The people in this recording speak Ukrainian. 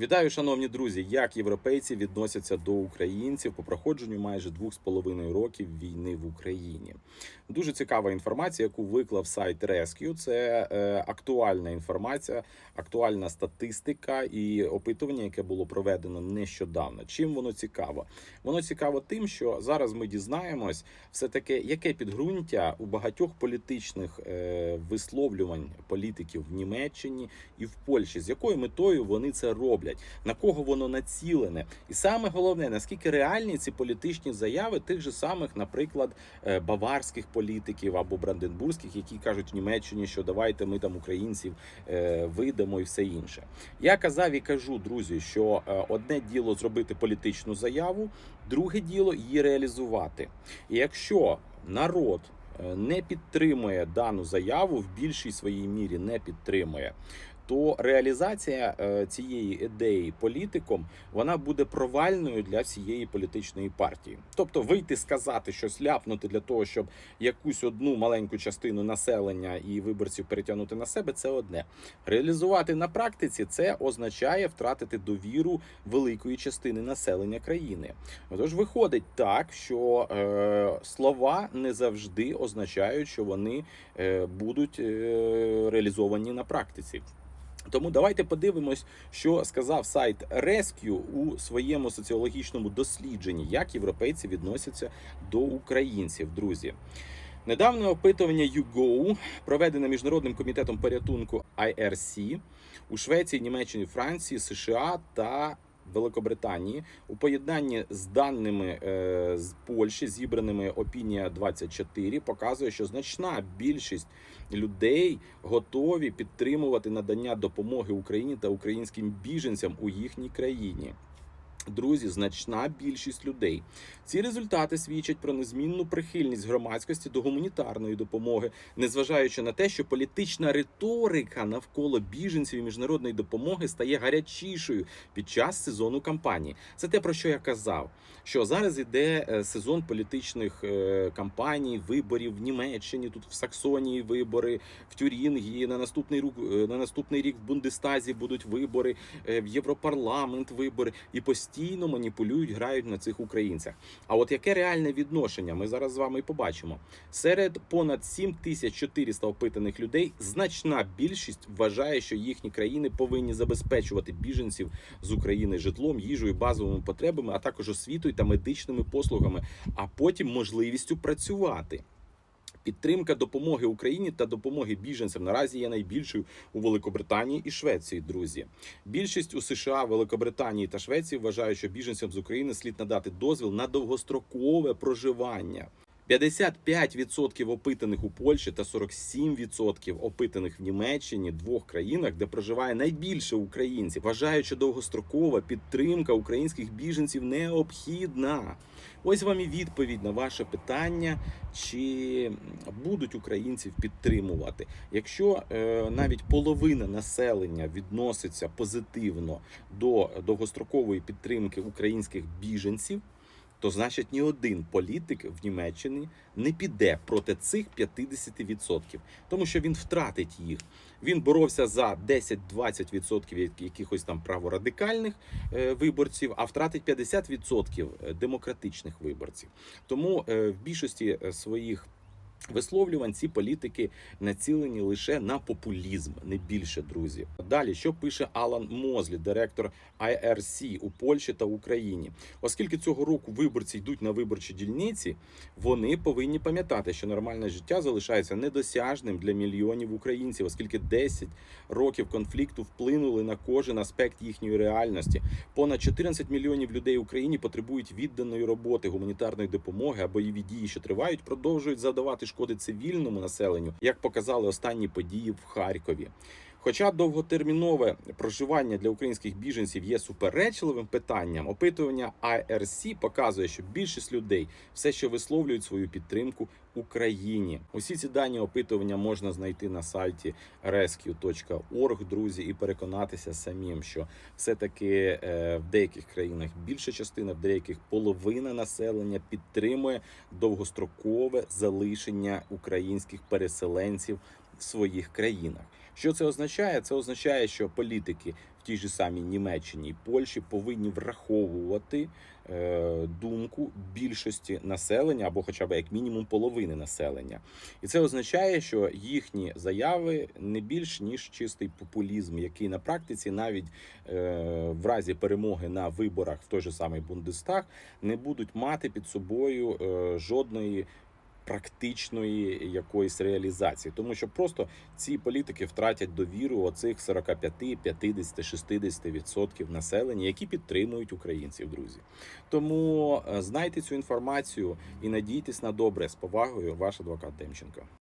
Вітаю, шановні друзі! Як європейці відносяться до українців по проходженню майже двох з половиною років війни в Україні? Дуже цікава інформація, яку виклав сайт Rescue. Це е, актуальна інформація, актуальна статистика і опитування, яке було проведено нещодавно. Чим воно цікаво? Воно цікаво тим, що зараз ми дізнаємось, все таки яке підґрунтя у багатьох політичних е, висловлювань політиків в Німеччині і в Польщі, з якою метою вони це роблять, на кого воно націлене, і саме головне, наскільки реальні ці політичні заяви тих же самих, наприклад, е, баварських політиків або бранденбурзьких, які кажуть в Німеччині, що давайте ми там українців е, видамо і все інше. Я казав і кажу, друзі, що е, одне діло зробити політичну заяву, друге діло її реалізувати. І якщо народ не підтримує дану заяву, в більшій своїй мірі не підтримує. То реалізація е, цієї ідеї політиком вона буде провальною для всієї політичної партії. Тобто вийти сказати щось ляпнути для того, щоб якусь одну маленьку частину населення і виборців перетягнути на себе, це одне. Реалізувати на практиці це означає втратити довіру великої частини населення країни. Тож виходить так, що е, слова не завжди означають, що вони е, будуть е, реалізовані на практиці. Тому давайте подивимось, що сказав сайт Rescue у своєму соціологічному дослідженні, як європейці відносяться до українців, друзі. Недавнє опитування YouGo, проведене міжнародним комітетом порятунку IRC у Швеції, Німеччині, Франції, США та Великобританії у поєднанні з даними е, з Польщі, зібраними Опінія 24 показує, що значна більшість людей готові підтримувати надання допомоги Україні та українським біженцям у їхній країні. Друзі, значна більшість людей. Ці результати свідчать про незмінну прихильність громадськості до гуманітарної допомоги, незважаючи на те, що політична риторика навколо біженців і міжнародної допомоги стає гарячішою під час сезону кампанії. Це те про що я казав. Що зараз іде е, сезон політичних е, кампаній, виборів в Німеччині, тут в Саксонії вибори, в Тюрінгії на наступний рік на наступний рік в Бундестазі будуть вибори, е, в Європарламент вибори і постійно маніпулюють, грають на цих українцях. А от яке реальне відношення? Ми зараз з вами і побачимо. Серед понад 7400 опитаних людей значна більшість вважає, що їхні країни повинні забезпечувати біженців з України житлом, їжею, базовими потребами, а також освітою та медичними послугами, а потім можливістю працювати. Підтримка допомоги Україні та допомоги біженцям наразі є найбільшою у Великобританії і Швеції. Друзі, більшість у США, Великобританії та Швеції вважають, що біженцям з України слід надати дозвіл на довгострокове проживання. 55% опитаних у Польщі та 47% опитаних в Німеччині, двох країнах, де проживає найбільше українців, вважають, що довгострокова підтримка українських біженців необхідна. Ось вам і відповідь на ваше питання, чи будуть українців підтримувати. Якщо е, навіть половина населення відноситься позитивно до довгострокової підтримки українських біженців то значить ні один політик в Німеччині не піде проти цих 50%, тому що він втратить їх. Він боровся за 10-20% якихось там праворадикальних е, виборців, а втратить 50% демократичних виборців. Тому е, в більшості е, своїх. Висловлювань ці політики націлені лише на популізм, не більше друзі. Далі що пише Алан Мозлі, директор IRC у Польщі та Україні, оскільки цього року виборці йдуть на виборчі дільниці, вони повинні пам'ятати, що нормальне життя залишається недосяжним для мільйонів українців, оскільки 10 років конфлікту вплинули на кожен аспект їхньої реальності. Понад 14 мільйонів людей в Україні потребують відданої роботи, гуманітарної допомоги, а бойові дії, що тривають, продовжують задавати шкоди цивільному населенню, як показали останні події в Харкові. Хоча довготермінове проживання для українських біженців є суперечливим питанням, опитування IRC показує, що більшість людей все ще висловлюють свою підтримку Україні. Усі ці дані опитування можна знайти на сайті rescue.org, друзі, і переконатися самим, що все-таки е, в деяких країнах більша частина, в деяких половина населення підтримує довгострокове залишення українських переселенців в своїх країнах. Що це означає? Це означає, що політики в тій ж самій Німеччині і Польщі повинні враховувати е, думку більшості населення або, хоча б як мінімум, половини населення. І це означає, що їхні заяви не більш ніж чистий популізм, який на практиці навіть е, в разі перемоги на виборах в той же самий Бундестаг не будуть мати під собою е, жодної. Практичної якоїсь реалізації, тому що просто ці політики втратять довіру оцих 45, 50, 60% населення, які підтримують українців, друзі. Тому е, знайте цю інформацію і надійтесь на добре з повагою, ваш адвокат Демченко.